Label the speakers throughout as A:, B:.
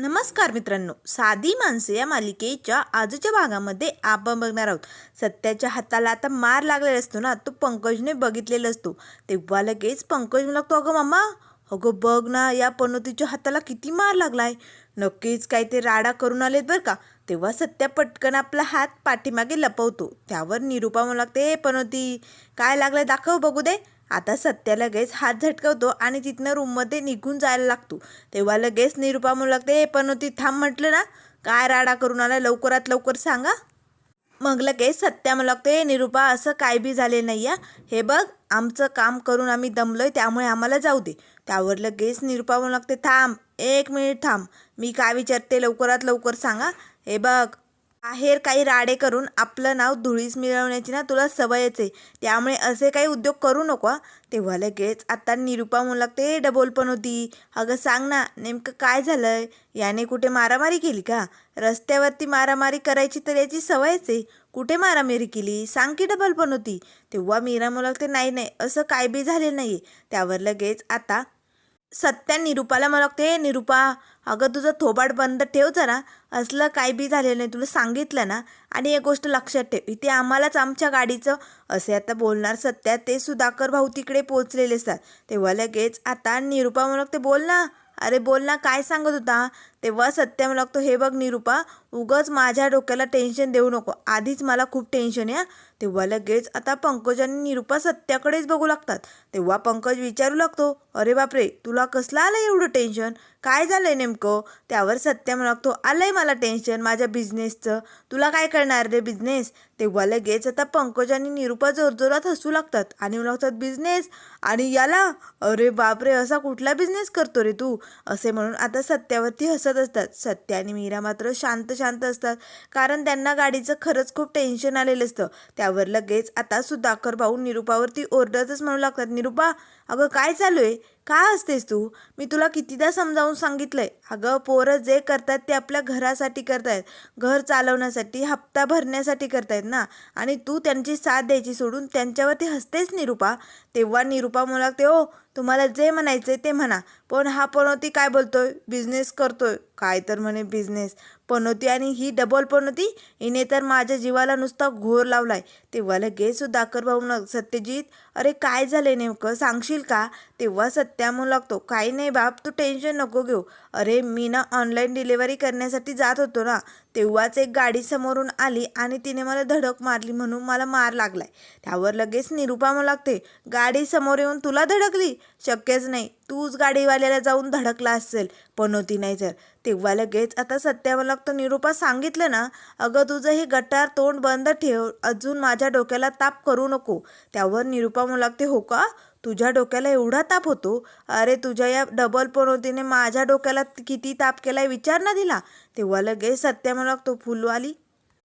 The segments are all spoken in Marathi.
A: नमस्कार मित्रांनो. साधी माणसे या मालिकेच्या आजच्या भागामध्ये आपण बघणार आहोत. सत्याच्या हाताला आता मार लागलेला असतो ना तो पंकजने बघितलेला असतो. तेव्हा लगेच पंकज म्हणतो लागतो अगं मामा अगं बघ ना या पनोतीच्या हाताला किती मार लागलाय. नक्कीच काय ते राडा करून आलेत बरं का. तेव्हा सत्या पटकन आपला हात पाठीमागे लपवतो. त्यावर निरूपा म्हणू लागते हे पनोती काय लागलंय दाखव बघू दे. आता सत्या लगेच हात झटकवतो आणि तिथनं रूममध्ये निघून जायला लागतो. तेव्हा लगेच निरूपा म्हणू लागते पण ती थांब म्हटलं ना काय राडा करून आला लवकरात लवकर सांगा. मग लगेच सत्या मला लागते निरूपा असं काय बी झाले नाही या हे बघ आमचं काम करून आम्ही दमलोय त्यामुळे आम्हाला जाऊ दे. त्यावर लगेच निरूपा म्हणू लागते थांब एक मिनिट थांब. मी काय विचारते लवकरात लवकर सांगा. हे बघ बाहेर काही राडे करून आपलं नाव धुळीस मिळवण्याची ना तुला सवयच आहे. त्यामुळे असे काही उद्योग करू नको तेव्हा लगेच आता निरूपा म्हणू लागते डबल पण होती. अगं सांग ना नेमकं काय झालंय? याने कुठे मारामारी केली का? रस्त्यावरती मारामारी करायची तर याची सवयच आहे. कुठे मारामारी केली? सांग की डबल पण होती. तेव्हा मीरा म्हणू लागते नाही नाही असं काय बी झालेलं नाही त्यावर लगेच आता सत्या निरूपाला मला लागते निरूपा अगं तुझं थोबाड बंद ठेव जरा. असलं काय बी झालेलं नाही. तुला सांगितलं ना. आणि एक गोष्ट लक्षात ठेव. इथे आम्हालाच आमच्या गाडीचं असे आता बोलणार सत्या ते सुधाकर भाऊ तिकडे पोचलेले असतात. तेव्हा लगेच आता निरूपा म्हणत ते बोल ना. अरे बोल ना. काय सांगत होता? तेव्हा सत्या मला लागतो हे बघ निरूपा उगच माझ्या डोक्याला टेन्शन देऊ नको. आधीच मला खूप टेन्शन आहे तेव्हा लगेच आता पंकज आणि निरुपा सत्याकडेच बघू लागतात. तेव्हा पंकज विचारू लागतो अरे बापरे तुला कसलं आलं एवढं टेन्शन काय झालंय नेमकं? त्यावर सत्या म्हणतो आलं आलंय मला टेन्शन माझ्या बिझनेसचं तुला काय करणार रे बिझनेस तेव्हा लगेच आता पंकज आणि निरुपा जोरजोरात हसू लागतात आणि म्हणू लागतात बिझनेस आणि याला? अरे बापरे असा कुठला बिझनेस करतो रे तू? असे म्हणून आता सत्यावरती हसत असतात. सत्य आणि मीरा मात्र शांत शांत असतात. कारण त्यांना गाडीचं खरंच खूप टेन्शन आलेलं असतं. त्या त्यावर लगेच आता सुधाकर भाऊ निरूपावरती ओरडतच म्हणू लागतात निरूपा अगं काय चालू आहे काय असतेस तू? मी तुला कितीदा समजावून सांगितलं आहे अगं पोरं जे करतात ते आपल्या घरासाठी करतायत. घर चालवण्यासाठी हप्ता भरण्यासाठी करतायत ना? आणि तू त्यांची साथ द्यायची सोडून त्यांच्यावरती हसतेच निरूपा? तेव्हा निरूपा म्हणू ते ओ तुम्हाला जे म्हणायचं ते म्हणा. पण हा पनोती काय बोलतोय? बिझनेस करतोय. काय तर म्हणे बिझनेस. पनोती आणि ही डबल पनोती? हिने तर माझ्या जीवाला नुसता घोर लावलाय. तेव्हा लगेच सुधाकर भाऊ न सत्यजित अरे काय झालंय नेमकं? सांगशील का? तेव्हा सत्या म्हणू लागतो काही नाही बाप तू टेन्शन नको घेऊ. अरे मी ना ऑनलाईन डिलेवरी करण्यासाठी जात होतो ना तेव्हाच एक गाडी समोरून आली आणि तिने मला धडक मारली म्हणून मला मार लागलाय. त्यावर लगेच निरुपा म्हणू लागते गाडी समोर येऊन तुला धडकली? शक्यच नाही. तूच गाडीवाल्याला जाऊन धडकला असेल पण होती नाही तर. तेव्हा लगेच. आता सत्या मला निरूपा सांगितलं ना अगं तुझं हे गटार तोंड बंद ठेव. अजून माझ्या डोक्याला ताप करू नको. त्यावर निरूपा म्हणू लागते हो का? तुझ्या डोक्याला एवढा ताप होतो? अरे तुझ्या या डबल पनोतीने माझ्या डोक्याला किती ताप केलाय विचार ना दिला. तेव्हा लगेच सत्या म्हणू लागतो फुलवाली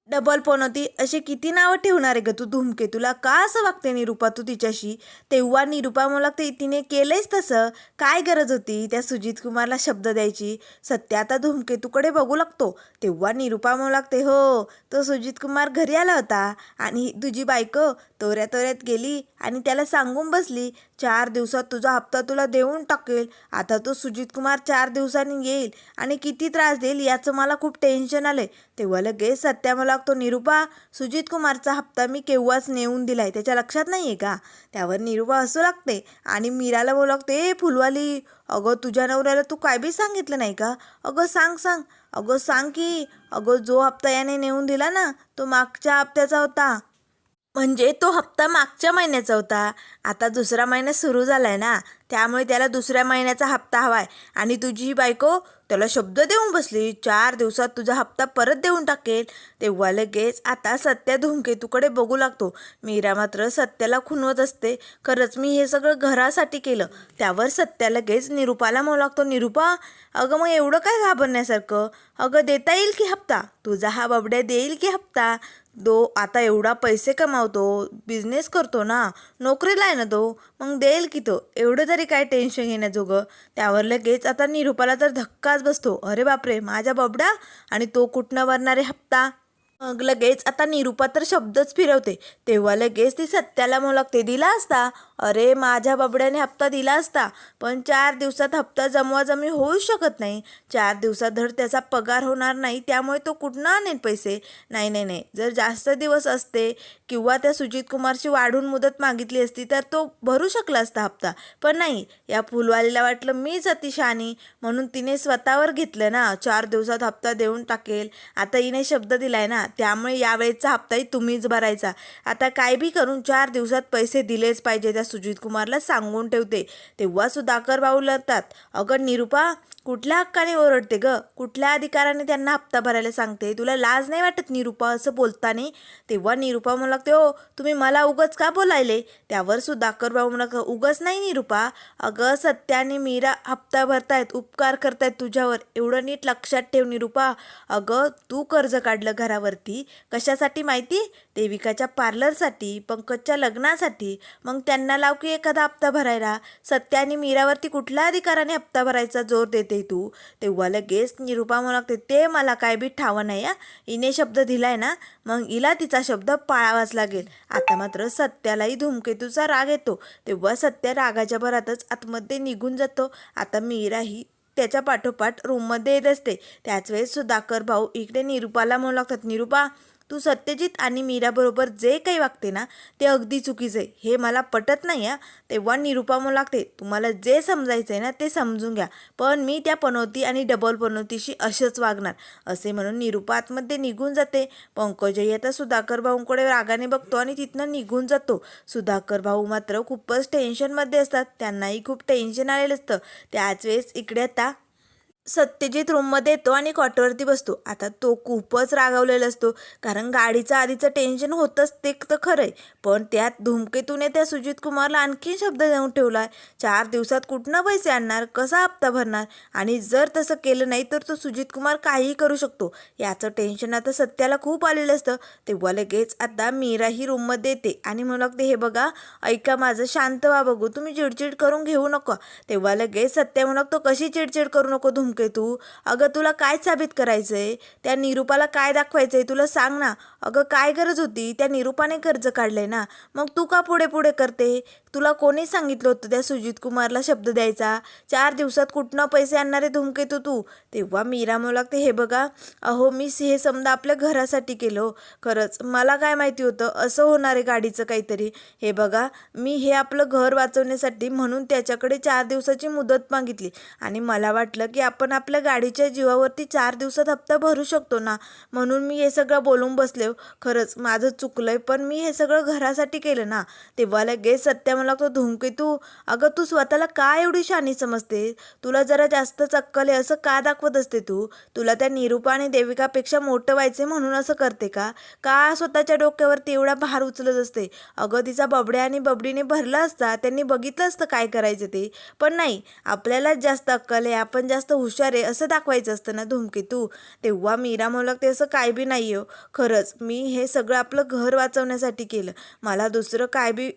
A: डबल पनोती असे किती नावं ठेवणार आहे ग तू धूमकेतूला का असं वागते निरूपा तू तिच्याशी? तेव्हा निरूपा मला ते तिने केलंयच तसं. काय गरज होती त्या सुजित कुमारला शब्द द्यायची? सत्य आता धूमकेतूकडे बघू लागतो. तेव्हा निरूपा म्हणू लागते हो तो सुजित कुमार घरी आला होता आणि तुझी बायको तोऱ्या तोऱ्यात गेली आणि त्याला सांगून बसली चार दिवसात तुझा हप्ता तुला देऊन टाकेल. आता तो सुजित कुमार चार दिवसांनी येईल आणि किती त्रास देईल याचं मला खूप टेन्शन आलंय. तेव्हा लगेच सत्या मला लागतो. निरूपा सुजित कुमारचा हप्ता मी केव्हाच नेऊन दिलाय? त्याच्या लक्षात नाही आहे का? त्यावर निरूपा असू लागते आणि मीराला बोलू लागते ए फुलवाली अगं तुझ्या नवऱ्याला तू काय बी सांगितलं नाही का? अगं सांग सांग. अगं सांग की अगं जो हप्ता याने नेऊन दिला ना तो मागच्या हप्त्याचा होता. म्हणजे तो हप्ता मागच्या महिन्याचा होता? आता दुसरा महिना सुरू झाला आहे ना. त्यामुळे त्याला दुसऱ्या महिन्याचा हप्ता हवा आहे आणि तुझी ही बायको त्याला शब्द देऊन बसली. चार दिवसात तुझा हप्ता परत देऊन टाकेल. तेव्हा लगेच आता सत्या धूमकेतूकडे बघू लागतो. मीरा मात्र सत्याला खुनवत असते. खरंच मी हे सगळं घरासाठी केलं. त्यावर सत्या लगेच निरूपाला म्हणू लागतो निरूपा अगं मग एवढं काय घाबरण्यासारखं? अगं देता येईल की हप्ता? तुझा हा बबड्या देईल की हप्ता? दो आता एवढा पैसे कमावतो बिझनेस करतो ना? नोकरीला आहे ना तो? मग देईल की तो? एवढं तरी काय टेन्शन घेण्याजोगं? त्यावर लगेच आता निरूपाला तर धक्काच बसतो. अरे बापरे माझा बबडा आणि तो कुठनं भरणारे हप्ता? मग लगेच आता निरुपा तर शब्दच फिरवते. तेव्हा लगेच ती सत्याला लागते दिला असता? अरे माझ्या बाबड्याने हप्ता दिला असता. पण चार दिवसात हप्ता जमवाजमी होऊ शकत नाही. चार दिवसात धड त्याचा पगार होणार नाही. त्यामुळे तो कुठनं आणेल पैसे? नाही नाही नाही. जर जास्त दिवस असते किंवा त्या सुजित कुमारची वाढून मुदत मागितली असती तर तो भरू शकला असता हप्ता. पण नाही. या फुलवालीला वाटलं मीच अतिशहाणी. म्हणून तिने स्वतःवर घेतलं ना. चार दिवसात हप्ता देऊन टाकेल. आता हिने शब्द दिलाय ना. त्यामुळे यावेळेचा हप्ताही तुम्हीच भरायचा. आता काय बी करून चार दिवसात पैसे दिलेच पाहिजे त्या सुजित कुमारला सांगून ठेवते. तेव्हा सुधाकर भाऊ लढतात. अगं निरुपा कुठल्या हक्काने ओरडते ग? कुठल्या अधिकाराने त्यांना हप्ता भरायला सांगते? तुला लाज नाही वाटत निरुपा असं बोलताना? तेव्हा निरुपा म्हणू लागते ओ तुम्ही मला उगच का बोलायले? त्यावर सुधाकर भाऊ म्हणा उगच नाही निरुपा. अगं सत्याने मीरा हप्ता भरतायत उपकार करतायत तुझ्यावर. एवढं नीट लक्षात ठेव निरुपा. अगं तू कर्ज काढलं घरावर. घरावरती कशासाठी माहिती? देविकाच्या पार्लरसाठी पंकजच्या लग्नासाठी. मग त्यांना लाव की एखादा हप्ता भरायला. सत्याने मीरावरती कुठल्या अधिकाराने हप्ता भरायचा जोर देते तू? तेव्हा लगेच निरुपा म्हणू लागते ते मला काय बी ठावं नाही या हिने शब्द दिलाय ना मग हिला तिचा शब्द पाळावाच लागेल. आता मात्र सत्यालाही धूमकेतूचा राग येतो. तेव्हा सत्य रागाच्या भरातच आतमध्ये निघून जातो. आता मीरा ही त्याच्या पाठोपाठ रूममध्ये येत असते. त्याच वेळेस सुधाकर भाऊ इकडे निरुपाला म्हणू लागतात निरुपा तू सत्यजित आणि मीराबरोबर जे काही वागते ना ते अगदी चुकीचं आहे. हे मला पटत नाही आहे तेव्हा निरुपा लागते तुम्हाला जे समजायचं आहे ना ते समजून घ्या. पण मी त्या पनोती आणि डबल पनोतीशी असेच वागणार असे म्हणून निरुपा आतमध्ये निघून जाते. पंकजही आता सुधाकर भाऊंकडे रागाने बघतो आणि तिथनं निघून जातो. सुधाकर भाऊ मात्र खूपच टेन्शनमध्ये असतात. त्यांनाही खूप टेन्शन आलेलं असतं. त्याच वेळेस इकडे आता सत्यजित रूममध्ये येतो आणि कॉटवरती बसतो. आता तो खूपच रागावलेला असतो. कारण गाडीचं आधीचं टेन्शन होतंच ते तर खरं आहे पण त्यात धूमकेतूने त्या सुजित कुमारला आणखी शब्द देऊन ठेवला आहे चार दिवसात कुठनं पैसे आणणार? कसा हप्ता भरणार? आणि जर तसं केलं नाही तर तो सुजित कुमार काहीही करू शकतो. याचं टेन्शन आता सत्याला खूप आलेलं असतं. तेव्हा लगेच आता मीराही रूममध्ये येते आणि म्हणू लागते हे बघा ऐका माझं शांत व्हा बघू. तुम्ही चिडचिड करून घेऊ नका. तेव्हा लगेच सत्या म्हणू लागतो कशी चिडचिड करू नको? धूम तू? अगं तुला काय साबित करायचंय? त्या निरूपाला काय दाखवायचंय? तुला सांग ना. अगं काय गरज होती? त्या निरूपाने कर्ज काढलंय ना. मग तू का पुढे पुढे करते? तुला कोणी सांगितलं होतं त्या सुजित कुमारला शब्द द्यायचा? चार दिवसात कुठनं पैसे आणणारे धुमकेतू तू? तेव्हा मीरा म्हणू लागते हे बघा अहो मी हे समजा आपल्या घरासाठी केलं. खरंच मला काय माहिती होतं असं होणार आहे गाडीचं काहीतरी. हे बघा मी हे आपलं घर वाचवण्यासाठी म्हणून त्याच्याकडे चार दिवसाची मुदत मागितली. आणि मला वाटलं की आपण आपल्या गाडीच्या जीवावरती चार दिवसात हप्ता भरू शकतो ना? म्हणून मी हे सगळं बोलून बसले. खरंच माझं चुकलंय पण मी हे सगळं घरासाठी केलं ना? तेव्हा लगेच सत्या म्हणू लागतो धूमकेतू अगं तू स्वतःला का एवढी शानी समजते? तुला जरा जास्तच अक्कल आहे असं का दाखवत असते तू? तुला त्या निरूपा आणि देविकापेक्षा मोठं व्हायचे म्हणून असं करते का? का स्वतःच्या डोक्यावरती एवढा भार उचलत असते? अगं तिचा बबड्या आणि बबडीने भरला असता त्यांनी बघितलं असतं काय करायचं ते. पण नाही आपल्यालाच जास्त अक्कल आहे आपण जास्त हुशार आहे असं दाखवायचं असतं ना धूमकेतू तेव्हा मीरा मला ते असं काय बी नाही हो खरंच मी हे सगळं आपलं घर वाचवण्यासाठी केलं. मला दुसरं काय बी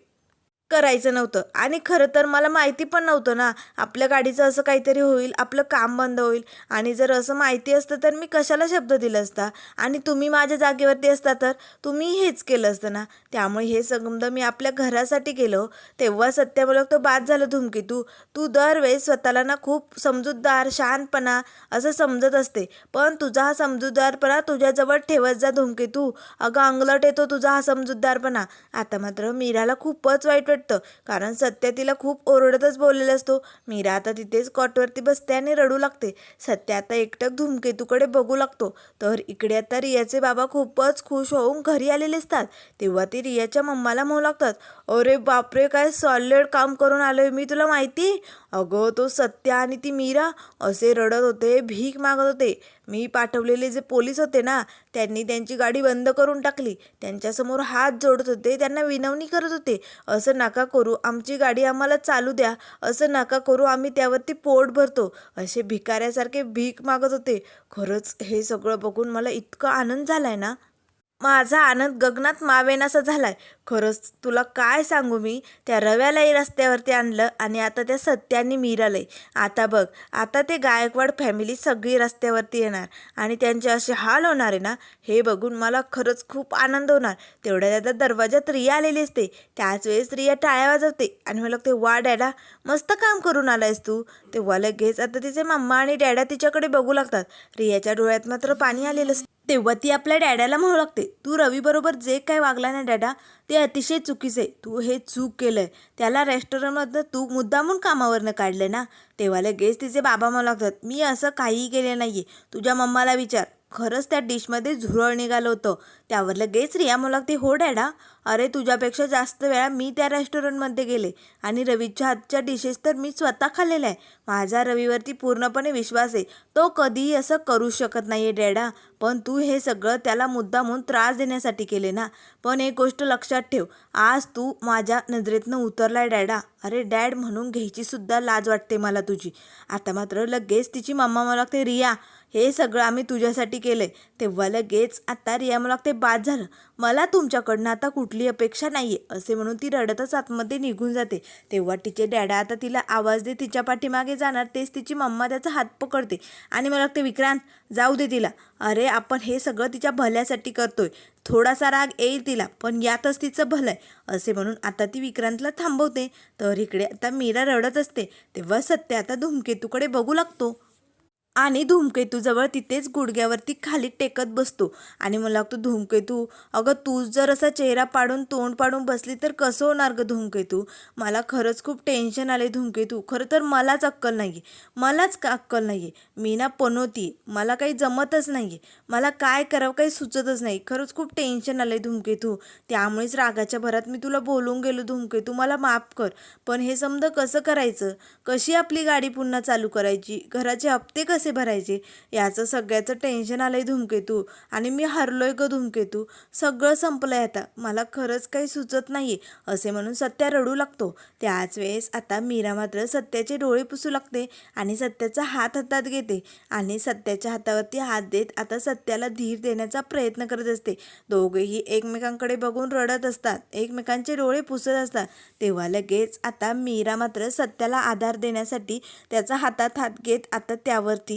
A: करायचं नव्हतं. आणि खरं तर मला माहिती पण नव्हतं ना आपल्या गाडीचं असं काहीतरी होईल आपलं काम बंद होईल. आणि जर असं माहिती असतं तर मी कशाला शब्द दिला असता? आणि तुम्ही माझ्या जागेवरती असता तर? तुम्ही हेच केलं असतं ना? त्यामुळे हे सगळं मी आपल्या घरासाठी केलं हो. तेव्हा सत्य तो बाद झालं धुमकी. तू तू दरवेळेस स्वतःला ना खूप समजूतदार शहाणपणा असं समजत असते. पण तुझा हा समजूतदारपणा तुझ्याजवळ ठेवत जा धुमकी तू. अगं अंगलट येतो तुझा हा समजूतदारपणा. आता मात्र मीराला खूपच वाईट वाटतं. कारण सत्या तिला खूप ओरडतच बोललेला असतो. मीरा आता तिथेच कॉटवरती बसते आणि रडू लागते. सत्या आता एकटक धुमकेतूकडे बघू लागतो. तर इकडे आता रियाचे बाबा खूपच खुश होऊन घरी आलेले असतात. तेव्हा ते रियाच्या मम्माला म्हणू लागतात. अरे बापरे काय सॉलिड काम करून आलोय मी तुला माहिती? अगं तो सत्या आणि ती मीरा असे रडत होते भीक मागत होते. मी पाठवलेले जे पोलीस होते ना त्यांनी त्यांची गाडी बंद करून टाकली. त्यांच्यासमोर हात जोडत होते त्यांना विनवणी करत होते. असं नका करू आमची गाडी आम्हाला चालू द्या. असं नका करू आम्ही त्यावरती पोट भरतो. असे भिकाऱ्यासारखे भीक मागत होते. खरंच हे सगळं बघून मला इतका आनंद झाला आहे ना. माझा आनंद गगनात मावेनासा झालाय. खरंच तुला काय सांगू मी? त्या रव्यालाही रस्त्यावरती आणलं आणि आता त्या सत्याने मिरालंय. आता बघ आता ते गायकवाड फॅमिली सगळी रस्त्यावरती येणार आणि त्यांचे असे हाल होणार आहे ना हे बघून मला खरंच खूप आनंद होणार. तेवढ्या आता दरवाजात रिया आलेली असते. त्याच वेळेस रिया टाळ्या वाजवते आणि मला ते वा डॅडा मस्त काम करून आलायस तू. तेव्हा लगेच आता तिचे मम्मा आणि डॅडा तिच्याकडे बघू लागतात. रियाच्या डोळ्यात मात्र पाणी आलेलं असतं. तेव्हा ती आपल्या डॅडाला म्हणू लागते तू रवीबरोबर जे काय वागला ना डॅडा ते अतिशय चुकीचं आहे. तू हे चूक केलं आहे त्याला रेस्टॉरंटमधनं तू मुद्दामून कामावरनं काढलं ना? तेव्हा लगेच तिचे बाबा म्हणू लागतात मी असं काहीही केलं नाही आहे तुझ्या मम्माला विचार. खरंच त्या डिशमध्ये झुरळ निघालं होतं. त्यावर लगेच रिया मला लागते हो डॅडा अरे तुझ्यापेक्षा जास्त वेळा मी त्या रेस्टॉरंटमध्ये गेले आणि रवीच्या हातच्या डिशेस तर मी स्वतः खाल्लेल्या आहे माझा रवीवरती पूर्णपणे विश्वास आहे. तो कधीही असं करू शकत नाही आहे डॅडा. पण तू हे सगळं त्याला मुद्दामून त्रास देण्यासाठी केले ना. पण एक गोष्ट लक्षात ठेव. आज तू माझ्या नजरेतनं उतरलाय डॅडा. अरे डॅड म्हणून घ्यायची सुद्धा लाज वाटते मला तुझी. आता मात्र लगेच तिची मम्मा मला लागते रिया हे सगळं आम्ही तुझ्यासाठी केलं आहे तेव्हा लगेच आता रिया मला ते बाद झालं. मला तुमच्याकडनं आता कुठली अपेक्षा नाही आहे असे म्हणून ती रडतच आतमध्ये निघून जाते. तेव्हा तिचे डॅडा आता तिला आवाज दे तिच्या पाठीमागे जाणार तेच तिची मम्मा त्याचा हात पकडते. आणि मला लागते विक्रांत जाऊ दे तिला. अरे आपण हे सगळं तिच्या भल्यासाठी करतोय. थोडासा राग येईल तिला पण यातच तिचं भलं आहे असे म्हणून आता ती विक्रांतला थांबवते. तर इकडे आता मीरा रडत असते. तेव्हा सत्य आता धूमकेतूकडे बघू लागतो. आणि धूमकेतूजवळ तिथेच गुडघ्यावरती खाली टेकत बसतो. आणि मला लागतो धूमकेतू अगं तू जर असा चेहरा पाडून तोंड पाडून बसली तर कसं होणार गं धूमकेतू? मला खरंच खूप टेन्शन आले धूमकेतू. खरं तर मलाच अक्कल नाही आहे मलाच का अक्कल नाही आहे मी ना पनोती. मला काही जमतच नाही आहे मला काय करावं काही सुचतच नाही. खरंच खूप टेन्शन आलं आहे धूमकेतू. त्यामुळेच रागाच्या भरात मी तुला बोलून गेलो धूमकेतू. मला माफ कर. पण हे समजा कसं करायचं? कशी आपली गाडी पुन्हा चालू करायची? घराचे हप्ते कसे भरायचे? याचं सगळ्याचं टेन्शन आलंय धूमकेतू. आणि मी हरलोय ग धूमकेतू. सगळं संपलंय आता. मला खरंच काही सुचत नाही असे म्हणून सत्या रडू लागतो. त्याच वेळेस आता मीरा मात्र सत्याचे डोळे पुसू लागते आणि सत्याचा हात हातात घेते आणि सत्याच्या हातावरती हात देत आता सत्याला धीर देण्याचा प्रयत्न करत असते. दोघेही एकमेकांकडे बघून रडत असतात. एकमेकांचे डोळे पुसत असतात. तेव्हा लगेच आता मीरा मात्र सत्याला आधार देण्यासाठी त्याचा हातात हात घेत आता त्यावरती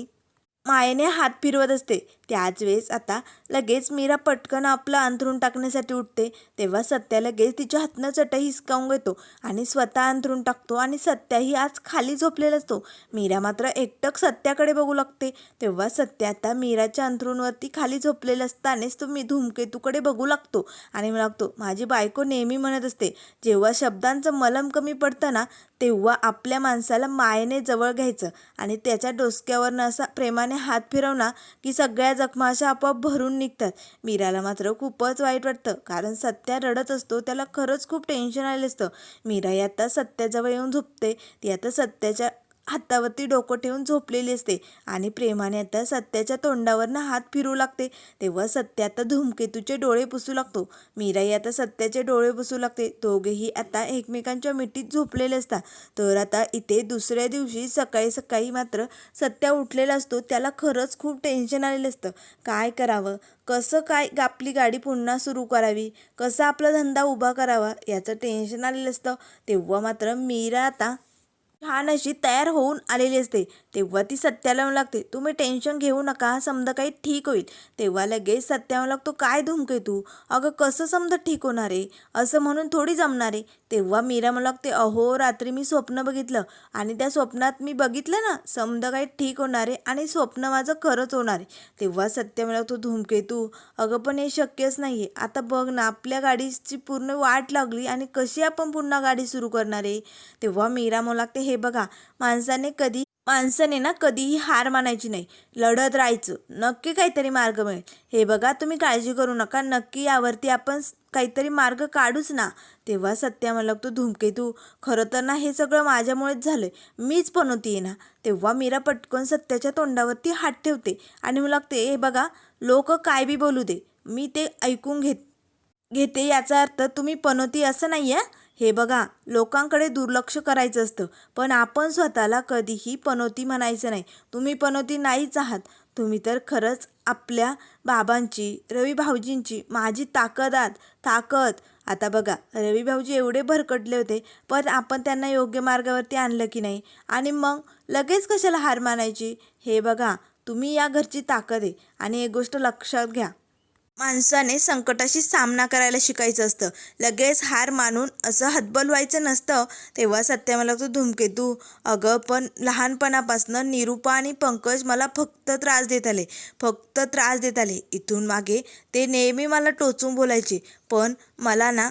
A: मायेने हात फिरवत असते. त्याच वेळेस आता लगेच मीरा पटकन आपलं अंथरून टाकण्यासाठी उठते. तेव्हा सत्या लगेच तिच्या हातनं चटई हिसकावून घेतो आणि स्वतः अंथरून टाकतो आणि सत्याही आज खाली झोपलेला असतो. मीरा मात्र एकटक सत्याकडे बघू लागते. तेव्हा सत्या आता मीराच्या अंथरूणवरती खाली झोपलेलं असतानाच तो मी धूमकेतूकडे बघू लागतो आणि मला लागतो माझी बायको नेहमी म्हणत असते जेव्हा शब्दांचं मलम कमी पडतं ना तेव्हा आपल्या माणसाला मायेने जवळ घ्यायचं आणि त्याच्या डोसक्यावरनं असा प्रेमाने हात फिरवला की सगळ्या जखमा अशा आपोआप भरून निघतात. मीराला मात्र खूपच वाईट वाटतं. कारण सत्या रडत असतो त्याला खरंच खूप टेन्शन आलेलं असतं. मीरा ही आता सत्याजवळ येऊन झोपते. ती आता सत्याच्या हातावरती डोकं ठेवून झोपलेली असते आणि प्रेमाने आता सत्याच्या तोंडावरनं हात फिरू लागते. तेव्हा सत्य आता धूमकेतूचे डोळे पुसू लागतो. मीराही आता सत्याचे डोळे पुसू लागते. दोघेही आता एकमेकांच्या मिठीत झोपलेले असतात. तर आता इथे दुसऱ्या दिवशी सकाळी सकाळी मात्र सत्या उठलेला असतो. त्याला खरंच खूप टेन्शन आलेलं असतं. काय करावं? कसं काय आपली गाडी पुन्हा सुरू करावी? कसा आपला धंदा उभा करावा? याचं टेन्शन आलेलं असतं. तेव्हा मात्र मीरा आता छान अशी तयार होऊन आलेली असते. तेव्हा ती सत्याला म्हणू लागते. तुम्ही टेन्शन घेऊ नका. समजा काही ठीक होईल. तेव्हा लगेच सत्या म्हणू लागतो. काय धुमके तू? अगं कसं समजा ठीक होणार आहे? असं म्हणून थोडी जमणार आहे. तेव्हा मीरा म्हणू लागते अहो रात्री मी स्वप्न बघितलं. आणि त्या स्वप्नात मी बघितलं ना समजा काही ठीक होणार आहे आणि स्वप्न माझं खरंच होणार आहे. तेव्हा सत्य म्हणू लागतो धुमके तू? अगं पण हे शक्यच नाही आहे आता बघ ना आपल्या गाडीची पूर्ण वाट लागली आणि कशी आपण पुन्हा गाडी सुरू करणार आहे? तेव्हा मीरा म्हणू लागते हे बघा माणसाने कधी माणसाने ना कधीही हार मानायची नाही. लढत राहायचं. नक्की काहीतरी मार्ग मिळेल. हे बघा तुम्ही काळजी करू नका. नक्की यावरती आपण काहीतरी मार्ग काढूच ना. तेव्हा सत्या मला तू धूमकेतू खरं तर ना हे सगळं माझ्यामुळेच झालं मीच पण ना. तेव्हा मीरा पटकन सत्याच्या तोंडावरती हात ठेवते आणि मला लागते हे बघा लोक काय बी बोलू दे. मी ते ऐकून घेत घेते याचा अर्थ तुम्ही पनोती असं नाही आहे हे बघा लोकांकडे दुर्लक्ष करायचं असतं पण आपण स्वतःला कधीही पनोती म्हणायचं नाही. तुम्ही पनोती नाहीच आहात. तुम्ही तर खरंच आपल्या बाबांची रवी भाऊजींची माझी ताकद आहात. ताकद. आता बघा रवी भाऊजी एवढे भरकटले होते पण आपण त्यांना योग्य मार्गावरती आणलं की नाही? आणि मग लगेच कशाला हार मानायची? हे बघा तुम्ही या घरची ताकद आहे. आणि एक गोष्ट लक्षात घ्या माणसाने संकटाशी सामना करायला शिकायचं असतं. लगेच हार मानून असं हतबल व्हायचं नसतं. तेव्हा सत्य मला तो धूमकेतू अगं पण लहानपणापासनं निरूपा आणि पंकज मला फक्त त्रास देत आले फक्त त्रास देत आले. इथून मागे ते नेहमी मला टोचून बोलायचे पण मला ना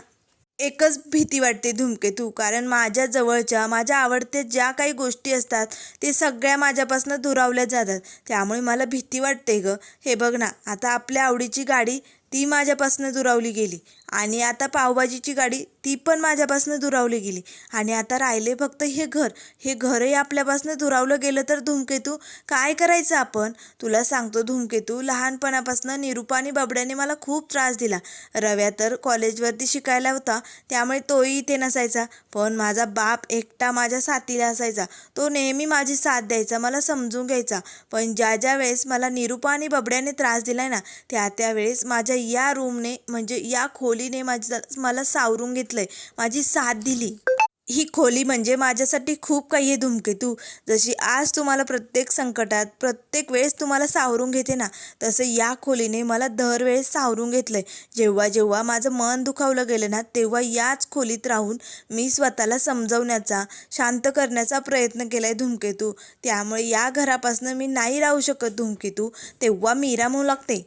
A: एकच भीती वाटते धूमकेतू कारण माझ्या जवळच्या माझ्या आवडत्या ज्या काही गोष्टी असतात ते सगळ्या माझ्यापासून दुरावल्या जातात. त्यामुळे मला भीती वाटते ग. हे बघ ना आता आपल्या आवडीची गाडी ती माझ्यापासून दुरावली गेली. आणि आता पावभाजीची गाडी ती पण माझ्यापासून दुरावली गेली. आणि आता राहिले फक्त हे घर. हे घरही आपल्यापासून दुरावलं गेलं तर धूमकेतू काय करायचं आपण? तुला सांगतो धूमकेतू लहानपणापासून निरुपानी बाबड्याने मला खूप त्रास दिला. रव्या तर कॉलेजवरती शिकायला होता त्यामुळे तोही इथे नसायचा. पण माझा बाप एकटा माझ्या साथीला असायचा. तो नेहमी माझी साथ द्यायचा मला समजून घ्यायचा. पण ज्या ज्या वेळेस मला निरुपानी बाबड्याने बबड्याने त्रास दिलाय ना त्या त्यावेळेस माझ्या या रूमने म्हणजे या खोलीने माझ्या मला सावरून घेतलंय. माझी साथ दिली. ही खोली म्हणजे माझ्यासाठी खूप काही आहे धुमकेतू जशी आज तुम्हाला प्रत्येक संकटात प्रत्येक वेळेस तुम्हाला सावरून घेते ना तसं या खोलीने मला दरवेळेस सावरून घेतलंय. जेव्हा जेव्हा माझं मन दुखावलं गेलं ना तेव्हा याच खोलीत राहून मी स्वतःला समजवण्याचा शांत करण्याचा प्रयत्न केलाय धुमकेतू त्यामुळे या घरापासून मी नाही राहू शकत धुमकेतू तेव्हा मीरा म्हणू लागते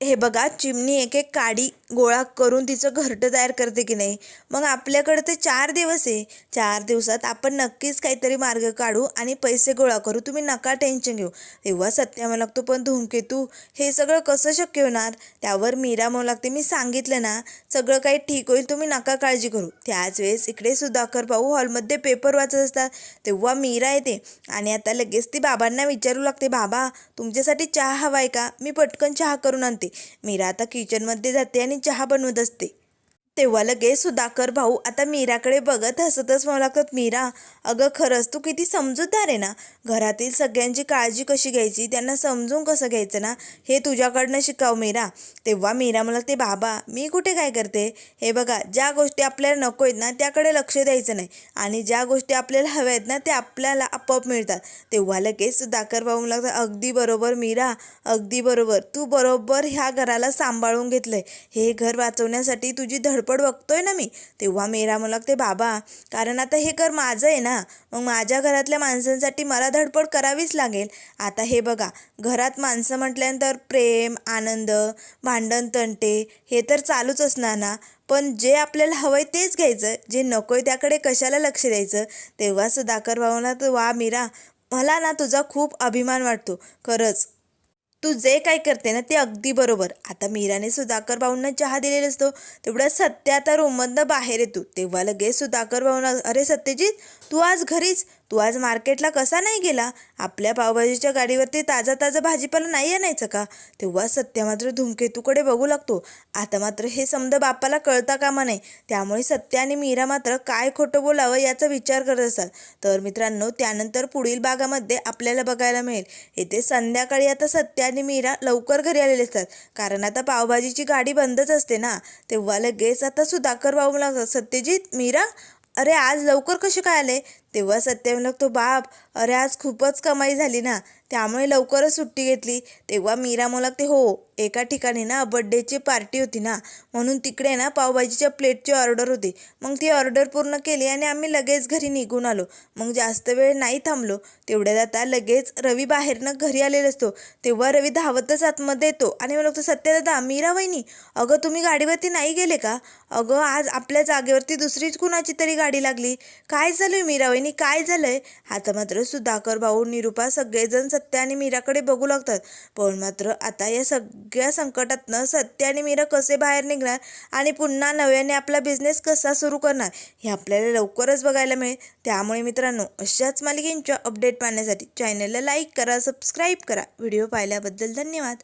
A: हे बघा चिमणी एक एक काडी गोळा करून तिचं घरटं तयार करते की नाही? मग आपल्याकडे ते चार दिवस आहे. चार दिवसात आपण नक्कीच काहीतरी मार्ग काढू आणि पैसे गोळा करू. तुम्ही नका टेन्शन घेऊ. तेव्हा सत्या म्हणू लागतो पण धूमकेतू हे सगळं कसं शक्य होणार त्यावर मीरा म्हणू लागते मी सांगितलं ना सगळं काही ठीक होईल तुम्ही नका काळजी करू त्याच वेळेस इकडे सुधाकर भाऊ हॉलमध्ये पेपर वाचत असतात. तेव्हा मीरा येते आणि आता लगेच ती बाबांना विचारू लागते बाबा तुमच्यासाठी चहा हवा आहे का? मी पटकन चहा करून आणते. मीरा आता किचनमध्ये जाते आणि चहा बनवत असते. तेव्हा लगेच सुधाकर भाऊ आता मीराकडे बघत हसतच मला लागतात मीरा अगं खरंच तू किती समजूतदार आहे ना? घरातील सगळ्यांची काळजी कशी घ्यायची? त्यांना समजून कसं घ्यायचं ना? हे तुझ्याकडनं शिकाव मीरा. तेव्हा मीरा मला ते बाबा मी कुठे काय करते? हे बघा ज्या गोष्टी आपल्याला नको आहेत ना त्याकडे लक्ष द्यायचं नाही. आणि ज्या गोष्टी आपल्याला हव्या आहेत ना त्या आपल्याला आपोआप मिळतात. तेव्हा लगेच सुधाकर भाऊ मला लागतात अगदी बरोबर मीरा अगदी बरोबर. तू बरोबर ह्या घराला सांभाळून घेतलंय. हे घर वाचवण्यासाठी तुझी धड धडपड बघतोय ना मी तेव्हा मेरा मला लागते बाबा कारण आता हे घर माझं आहे ना मग माझ्या घरातल्या माणसांसाठी मला धडपड करावीच लागेल. आता हे बघा घरात माणसं म्हटल्यानंतर प्रेम आनंद भांडण तंटे हे तर चालूच असणार ना पण जे आपल्याला हवंय तेच घ्यायचं जे नकोय त्याकडे कशाला लक्ष द्यायचं? तेव्हा सुधाकर भाऊना तर वा मीरा मला ना तुझा खूप अभिमान वाटतो खरंच. तू जे काय करते ना ते अगदी बरोबर. आता मीराने सुधाकर भाऊंना चहा दिलेला असतो. तेवढ्या सत्य आता रूममधनं बाहेर येतो. तेव्हा लगेच सुधाकर भाऊंना अरे सत्यजित तू आज घरीच तू आज मार्केटला कसा नाही गेला? आपल्या पावभाजीच्या गाडीवरती ताजा ताजा भाजीपाला नाही आणायचं का? तेव्हा सत्या मात्र धूमकेतूकडे बघू लागतो. आता मात्र हे समजा बापाला कळता कामा नाही त्यामुळे सत्य आणि मीरा मात्र काय खोटं बोलावं याचा विचार करत असतात. तर मित्रांनो त्यानंतर पुढील भागामध्ये आपल्याला बघायला मिळेल. येथे संध्याकाळी आता सत्य आणि मीरा लवकर घरी आलेले असतात. कारण आता पावभाजीची गाडी बंदच असते ना? तेव्हा लगेच आता सुधाकर भाऊ लागतात सत्यजित मीरा? अरे आज लवकर कसे काय आले? तेव्हा सत्य लागतो बाप अरे आज खूपच कमाई झाली ना त्यामुळे लवकरच सुट्टी घेतली. तेव्हा मीरा मला हो एका ठिकाणी ना बड्डेची पार्टी होती ना म्हणून तिकडे ना पावभाजीच्या प्लेटची ऑर्डर होती. मग ती ऑर्डर पूर्ण केली आणि आम्ही लगेच घरी निघून आलो. मग जास्त वेळ नाही थांबलो. तेवढ्यात आता लगेच रवी बाहेरनं घरी आलेला असतो. तेव्हा रवी धावतच आतमध्ये येतो आणि मला सत्य दादा मीरा वहिनी अगं तुम्ही गाडीवरती नाही गेले का? अगं आज आपल्या जागेवरती दुसरीच कुणाची तरी गाडी लागली. काय झालं मीरा वहिनी काय झालंय? आता मात्र सुधाकर भाऊ निरुपा सगळेजण सत्य आणि मीराकडे बघू लागतात. पण मात्र आता या सगळ्या संकटातनं सत्य आणि मीरा कसे बाहेर निघणार आणि पुन्हा नव्याने आपला बिझनेस कसा सुरू करणार हे आपल्याला लवकरच बघायला मिळेल. त्यामुळे मित्रांनो अशाच मालिकेंच्या अपडेट पाहण्यासाठी चॅनलला लाईक करा सबस्क्राईब करा. व्हिडिओ पाहिल्याबद्दल धन्यवाद.